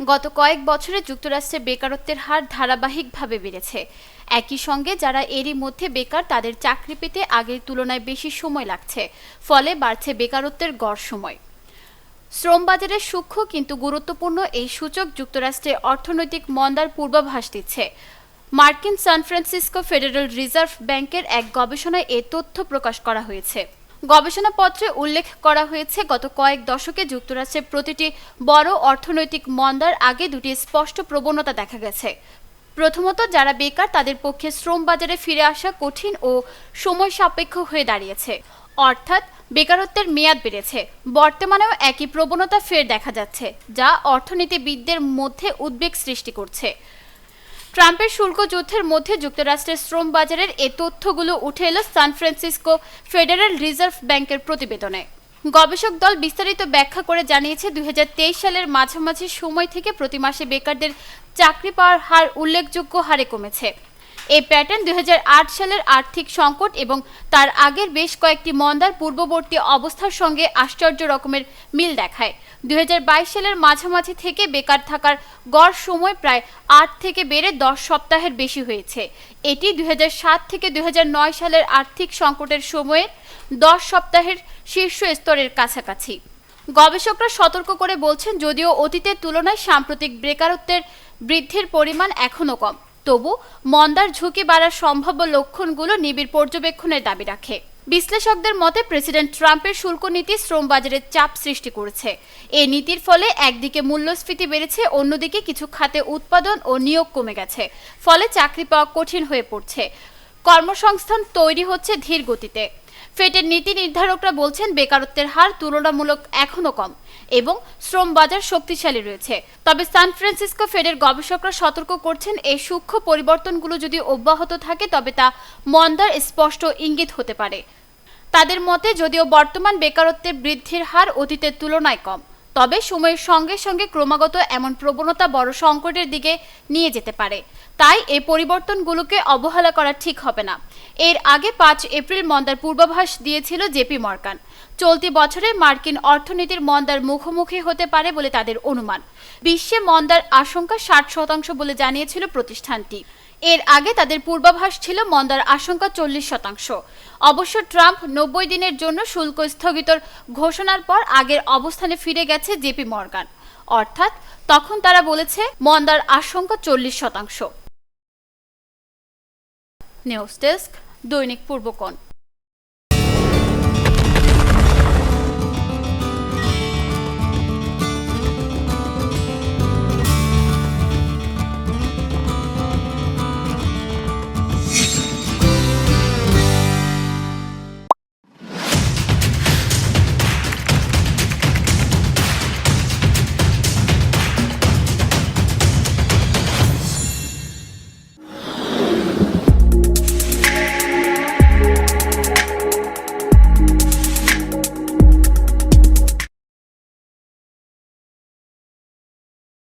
গত কয়েক বছরে যুক্তরাষ্ট্রে বেকারত্বের হার ধারাবাহিকভাবে বেড়েছে। একই সঙ্গে যারা এরই মধ্যে বেকার, তাদের চাকরি পেতে আগের তুলনায় বেশি সময় লাগছে, ফলে বাড়ছে বেকারত্বের গড় সময়। শ্রম বাজারের সূক্ষ্ম কিন্তু গুরুত্বপূর্ণ এই সূচক যুক্তরাষ্ট্রে অর্থনৈতিক মন্দার পূর্বাভাস দিচ্ছে। মার্কিন সান ফ্রান্সিসকো ফেডারেল রিজার্ভ ব্যাংকের এক গবেষণায় এ তথ্য প্রকাশ করা হয়েছে। গবেষণাপত্রে উল্লেখ করা হয়েছে, গত কয়েক দশকে যুক্তরাষ্ট্রে প্রতিটি বড় অর্থনৈতিক মন্দার আগে দুটি স্পষ্ট প্রবণতা দেখা গেছে। প্রথমত, যারা বেকার তাদের পক্ষে শ্রম বাজারে ফিরে আসা কঠিন ও সময় সাপেক্ষ হয়ে দাঁড়িয়েছে। অর্থাৎ, বেকারত্বের মেয়াদ বেড়েছে। বর্তমানেও একই প্রবণতা ফের দেখা যাচ্ছে, যা অর্থনীতিবিদদের মধ্যে উদ্বেগ সৃষ্টি করছে। ট্রাম্পের শুল্ক যুদ্ধের মধ্যে যুক্তরাষ্ট্রের শ্রম বাজারের এ তথ্যগুলো উঠে এলো সান ফ্রান্সিসকো ফেডারেল রিজার্ভ ব্যাংকের প্রতিবেদনে। গবেষক দল বিস্তারিত ব্যাখ্যা করে জানিয়েছে, দুই হাজার তেইশ সালের মাঝামাঝি সময় থেকে প্রতি মাসে বেকারদের চাকরি পাওয়ার হার উল্লেখযোগ্য হারে কমেছে। এই প্যাটার্ন দুই হাজার আট সালের আর্থিক সংকট এবং তার আগের বেশ কয়েকটি মন্দার পূর্ববর্তী অবস্থার সঙ্গে আশ্চর্য রকমের মিল দেখায়। দুই হাজার বাইশ সালের মাঝামাঝি থেকে বেকার থাকার গড় সময় প্রায় আট থেকে বেড়ে দশ সপ্তাহের বেশি হয়েছে। এটি দুই হাজার সাত থেকে দুই হাজার নয় সালের আর্থিক সংকটের সময়ে দশ সপ্তাহের শীর্ষ স্তরের কাছাকাছি। গবেষকরা সতর্ক করে বলছেন, যদিও অতীতের তুলনায় সাম্প্রতিক বেকারত্বের বৃদ্ধির পরিমাণ এখনও কম। তবু মন্দার ঝুঁকি বাড়ার সম্ভাব্য লক্ষণগুলো নিবিড় পর্যবেক্ষণের দাবি রাখে। বিশ্লেষকদের মতে প্রেসিডেন্ট ট্রাম্পের শুল্ক নীতি শ্রম বাজারে চাপ সৃষ্টি করেছে। এই নীতির ফলে একদিকে মূল্যস্ফীতি বেড়েছে, অন্যদিকে কিছু খাতে উৎপাদন ও নিয়োগ কমে গেছে, ফলে চাকরি পাওয়া কঠিন হয়ে পড়ছে। কর্মসংস্থান তৈরি হচ্ছে ধীর গতিতে। ফেটের নীতি নির্ধারকরা বলছেন বেকারত্বের হার তুলনামূলক এখনও কম এবং শ্রম বাজার শক্তিশালী রয়েছে। তবে সান ফ্রান্সিসকো ফেডের গবেষকরা সতর্ক করছেন, এই সূক্ষ্ম পরিবর্তনগুলো যদি অব্যাহত থাকে, তবে তা মন্দার স্পষ্ট ইঙ্গিত হতে পারে। তাদের মতে, যদিও বর্তমান বেকারত্বের বৃদ্ধির হার অতীতের তুলনায় কম, তবে সময়ের সঙ্গে সঙ্গে ক্রমাগত এমন প্রবণতা বড় সংকটের দিকে নিয়ে যেতে পারে। তাই এই পরিবর্তনগুলোকে অবহেলা করা ঠিক হবে না। এর আগে পাঁচ এপ্রিল মন্দার পূর্বাভাস দিয়েছিল জেপি মর্গান চলতি বছরে মার্কিন অর্থনীতির মন্দার মুখোমুখি হতে পারে বলে তাদের অনুমান। বিশ্বে মন্দার আশঙ্কা ষাট শতাংশ বলে জানিয়েছিল প্রতিষ্ঠানটি। এর আগে তাদের পূর্বাভাস ছিল মন্দার আশঙ্কা চল্লিশ শতাংশ। অবশ্য ট্রাম্প নব্বই দিনের জন্য শুল্ক স্থগিতর ঘোষণার পর আগের অবস্থানে ফিরে গেছে জেপি মর্গান অর্থাৎ তখন তারা বলেছে, মন্দার আশঙ্কা চল্লিশ শতাংশ। নিউজ ডেস্ক দৈনিক পূর্বকোণ